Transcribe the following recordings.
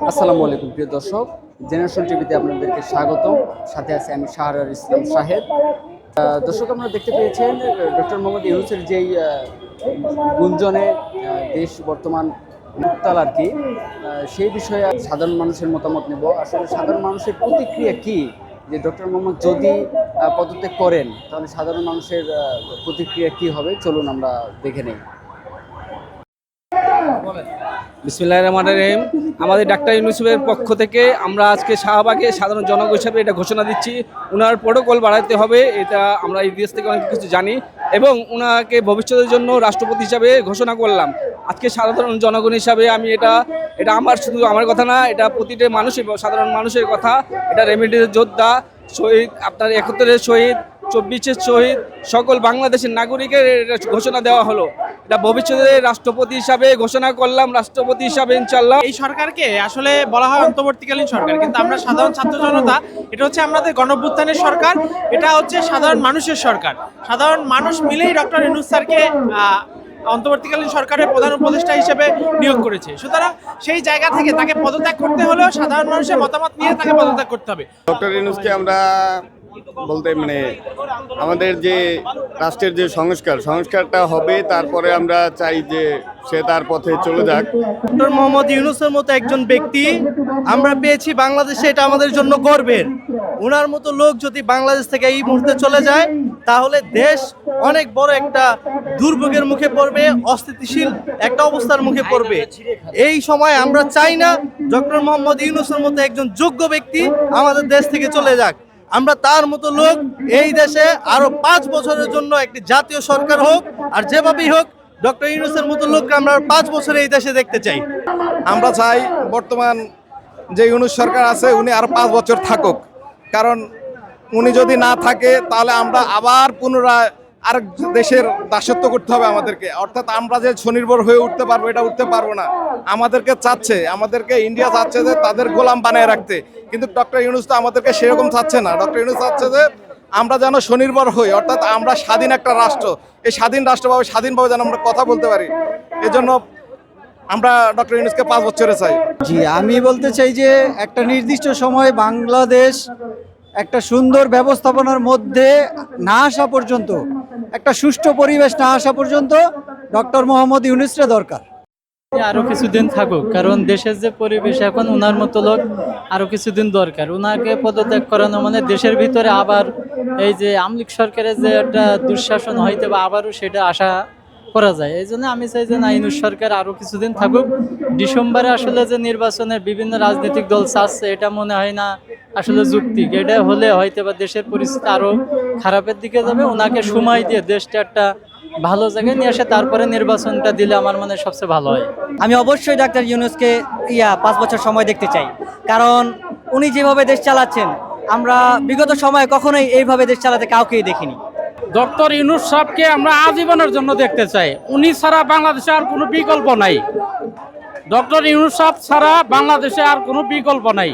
আসসালামু আলাইকুম প্রিয় দর্শক। জেনারেশন টিভিতে আপনাদেরকে স্বাগত সাথে আছে আমি শাহরার ইসলাম আহ, দর্শক আপনারা দেখতে পেয়েছেন ডক্টর মোহাম্মদ ইউনুসের যেই গুঞ্জনে দেশ বর্তমান মুক্তাল আর কি সেই বিষয়ে সাধারণ মানুষের মতামত নেব। আসলে সাধারণ মানুষের প্রতিক্রিয়া কি? যে ডক্টর মোহাম্মদ যদি পদত্যাগ করেন তাহলে সাধারণ মানুষের প্রতিক্রিয়া কি হবে? চলুন আমরা দেখে নেই। বিসমিল্লাহ রহমান রহিম। আমাদের ডাক্তার ইউনুসেফের পক্ষ থেকে আমরা আজকে শাহবাগে সাধারণ জনগণ হিসাবে এটা ঘোষণা দিচ্ছি। ওনার প্রোটোকল বাড়াতে হবে, এটা আমরা দেশ থেকে অনেক কিছু জানি এবং ওনাকে ভবিষ্যতের জন্য রাষ্ট্রপতি হিসাবে ঘোষণা করলাম। আজকে সাধারণ জনগণ হিসাবে আমি এটা এটা আমার শুধু আমার কথা না, এটা প্রতিটা মানুষের, সাধারণ মানুষের কথা। এটা রেমিডির যোদ্ধা, শহীদ, আপনার একাত্তরের শহীদ চব্বিশের শহীদ সকল বাংলাদেশের নাগরিকের ঘোষণা দেওয়া হলো। এটা ভবিষ্যতে রাষ্ট্রপতি হিসাবে ঘোষণা করলাম রাষ্ট্রপতি হিসাবে ইনশাল্লাহ এই সরকারকে আসলে বলা হয় অন্তর্বর্তীকালীন সরকার কিন্তু আমরা সাধারণ ছাত্র জনতা এটা হচ্ছে আমাদের গণভ্যুত্থানের সরকার এটা হচ্ছে সাধারণ মানুষের সরকার। সাধারণ মানুষ মিলেই ডক্টর ইনুস স্যারকে আহ, অন্তর্বর্তীকালীন সরকারের প্রধান উপদেষ্টা হিসেবে নিয়োগ করেছে। সুতরাং সেই জায়গা থেকে তাকে পদত্যাগ করতে হলেও সাধারণ মানুষের মতামত নিয়ে তাকে পদত্যাগ করতে হবে। ডক্টর ইউনুসকে আমরা বলতে মানে আমাদের যে রাষ্ট্রের যে সংস্কার, সংস্কারটা হবে, তারপরে আমরা চাই যে সে তার পথে চলে যাক। ডক্টর মোহাম্মদ ইউনুসের মতো একজন ব্যক্তি আমরা পেয়েছি বাংলাদেশে, এটা আমাদের জন্য গর্বের। ওনার মতো লোক যদি বাংলাদেশ থেকে এই মুহূর্তে চলে যায়, তাহলে দেশ অনেক বড় একটা দুর্ভোগের মুখে পড়বে, অস্থিতিশীল একটা অবস্থার মুখে পড়বে। এই সময় আমরা চাই না ডক্টর মোহাম্মদ ইউনুসের মতো একজন যোগ্য ব্যক্তি আমাদের দেশ থেকে চলে যাক। আমরা তার মতো লোক এই দেশে আরও পাঁচ বছরের জন্য একটি জাতীয় সরকার হোক, আর যেভাবেই হোক, ডক্টর ইউনুসের মতো লোককে আমরা পাঁচ বছরে এই দেশে দেখতে চাই। আমরা চাই বর্তমান যে ইউনুস সরকার আছে, উনি আর পাঁচ বছর থাকুক। কারণ উনি যদি না থাকে, তাহলে আমরা আবার পুনরায় আরেক দেশের দাসত্ব করতে হবে আমাদেরকে। অর্থাৎ আমরা যে স্বনির্ভর হয়ে উঠতে পারব, এটা উঠতে পারব না। আমাদেরকে চাচ্ছে, আমাদেরকে ইন্ডিয়া চাচ্ছে যে তাদের গোলাম বানিয়ে রাখতে। কিন্তু ডক্টর ইউনুস তো আমাদেরকে সেরকম চাচ্ছে না। ডক্টর ইউনুস চাচ্ছে যে আমরা যেন স্বনির্ভর হই, অর্থাৎ আমরা স্বাধীন একটা রাষ্ট্র। এই স্বাধীন রাষ্ট্রভাবে, স্বাধীনভাবে যেন আমরা কথা বলতে পারি। এজন্য আমরা ডক্টর ইউনুসকে পাঁচ বছরে চাই। জি, আমি বলতে চাই যে একটা নির্দিষ্ট সময় বাংলাদেশ একটা সুন্দর ব্যবস্থাপনার মধ্যে না আসা পর্যন্ত, একটা সুষ্ঠু পরিবেশ না আসা পর্যন্ত ডক্টর মোহাম্মদ ইউনুসরে দরকার। আরও কিছুদিন থাকুক, কারণ দেশের যে পরিবেশ এখন ওনার মতো লোক আরও কিছুদিন দরকার। ওনাকে পদত্যাগ করানো মানে দেশের ভিতরে আবার এই যে আমলিক সরকারের যে একটা দুঃশাসন হইতে বা আবারও সেটা আশা করা যায়। এই জন্য আমি চাই যে না ইনুস সরকার আরও কিছুদিন থাকুক। ডিসেম্বরে আসলে যে নির্বাচনের বিভিন্ন রাজনৈতিক দল চাচ্ছে, এটা মনে হয় না আসলে যুক্তিক এটা হলে হয়তো বা দেশের পরিস্থিতি আরও খারাপের দিকে যাবে। ওনাকে সময় দিয়ে দেশটা একটা ভালো জায়গায় নিয়ে আসে তারপরে নির্বাচনটা দিলে আমার মনে হয় সবচেয়ে ভালো হয়। আমি অবশ্যই ডাক্তার ইউনুসকে ইয়া পাঁচ বছর সময় দেখতে চাই। কারণ উনি যেভাবে দেশ চালাচ্ছেন আমরা বিগত সময়ে কখনোই এইভাবে দেশ চালাতে কাউকেই দেখিনি। ডক্টর ইউনুস সাহেবকে আমরা আজীবনের জন্য দেখতে চাই। উনি ছাড়া বাংলাদেশে আর কোনো বিকল্প নাই। ডক্টর ইউনুস সাহেব ছাড়া বাংলাদেশে আর কোনো বিকল্প নাই।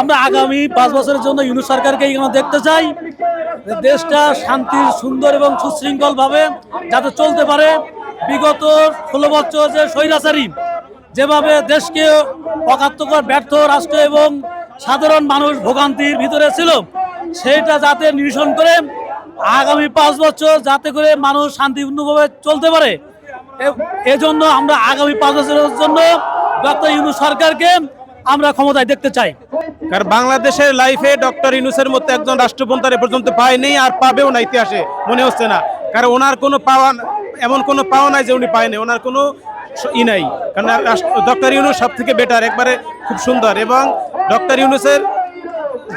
আমরা আগামী পাঁচ বছরের জন্য ইউনুস সরকারকে এখানে দেখতে চাই দেশটা শান্তির, সুন্দর এবং সুশৃঙ্খল ভাবে যাতে চলতে পারে। বিগত ষোলো বছর যে স্বৈরাচারী, যেভাবে দেশকে অকাত্মকর ব্যর্থ রাষ্ট্র এবং সাধারণ মানুষ ভোগান্তির ভিতরে ছিল সেইটা যাতে নিরসন করে আগামী পাঁচ বছর যাতে করে মানুষ শান্তিপূর্ণভাবে চলতে পারে। এজন্য আমরা আগামী পাঁচ বছরের জন্য ডক্টর ইউনুস সরকারকে আমরা ক্ষমতায় দেখতে চাই। কারণ বাংলাদেশের লাইফে ডক্টর ইনুসের মতো একজন রাষ্ট্রপন্থার এ পর্যন্ত পায়নি আর পাবেও না ইতিহাসে, মনে হচ্ছে না। কারণ ওনার কোনো পাওয়া, এমন কোনো পাওয়া নাই যে উনি পায়নি ওনার কোনো ই নাই। কারণ ডক্টর ইউনুস সব থেকে বেটার একবারে খুব সুন্দর। এবং ডক্টর ইউনুসের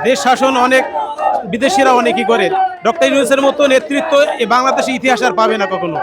দেশ শাসন অনেক বিদেশিরা অনেকই করে। ডক্টর ইউনুসের মতো নেতৃত্ব বাংলাদেশের ইতিহাস আর পাবে না কখনো।